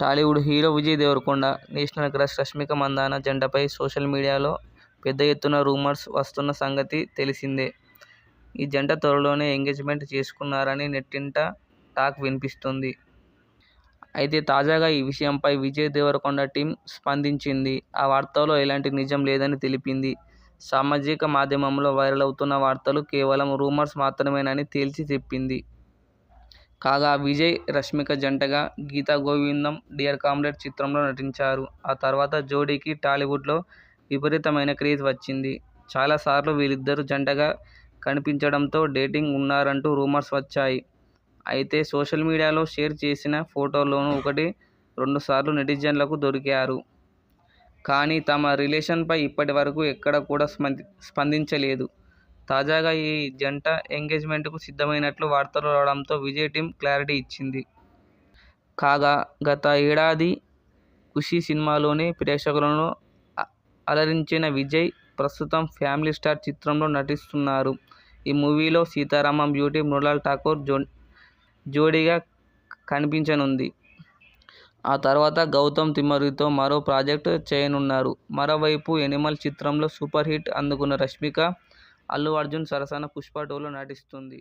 Tollywood hero Vijay Deverakonda, national crush Rashmika Mandanna జంటపై social మీడియాలో పెద్ద ఎత్తున రూమర్స్ వస్తున్న సంగతి తెలిసిందే. ఈ జంట త్వరలోనే ఎంగేజ్మెంట్ చేసుకున్నారని నెట్టింట టాక్ వినిపిస్తుంది అయితే తాజాగా ఈ విషయంపై విజయ్ దేవరకొండ టీం స్పందించింది. ఆ వార్తలో ఎలాంటి నిజం లేదని తెలిపింది. సామాజిక మాధ్యమంలో వైరల్ అవుతున్న వార్తలు కేవలం రూమర్స్ మాత్రమేనని తేల్చి చెప్పింది. కాగా విజయ్, రష్మిక జంటగా గీతా గోవిందం డియర్ కామ్రేడ్ చిత్రంలో నటించారు. ఆ తర్వాత జోడీకి టాలీవుడ్లో విపరీతమైన క్రేజ్ వచ్చింది. చాలా సార్లు వీరిద్దరూ జంటగా కనిపించడంతో డేటింగ్ ఉన్నారంటూ రూమర్స్ వచ్చాయి. అయితే సోషల్ మీడియాలో షేర్ చేసిన ఫోటోలోనూ ఒకటి, రెండుసార్లు నెటిజన్లకు దొరికారు. కానీ తమ రిలేషన్పై ఇప్పటి వరకు ఎక్కడ కూడా స్పందించలేదు. తాజాగా ఈ జంట ఎంగేజ్మెంట్కు సిద్ధమైనట్లు వార్తలు రావడంతో విజయ్ టీం క్లారిటీ ఇచ్చింది. కాగా గత ఏడాది 'ఖుషి' సినిమాలోని ప్రేక్షకులను అలరించిన విజయ్ ప్రస్తుతం 'ఫ్యామిలీ స్టార్' చిత్రంలో నటిస్తున్నారు. ఈ మూవీలో సీతారామం బ్యూటీ మృణాల్ ఠాకూర్ జో జోడీగా కనిపించనుంది. ఆ తర్వాత గౌతమ్ తిమ్మరితో మరో ప్రాజెక్ట్ చేయనున్నారు. మరోవైపు 'ఎనిమల్' చిత్రంలో సూపర్ హిట్ అందుకున్న రష్మిక అల్లు అర్జున్ సరసన 'పుష్ప టూ'లో నటిస్తుంది.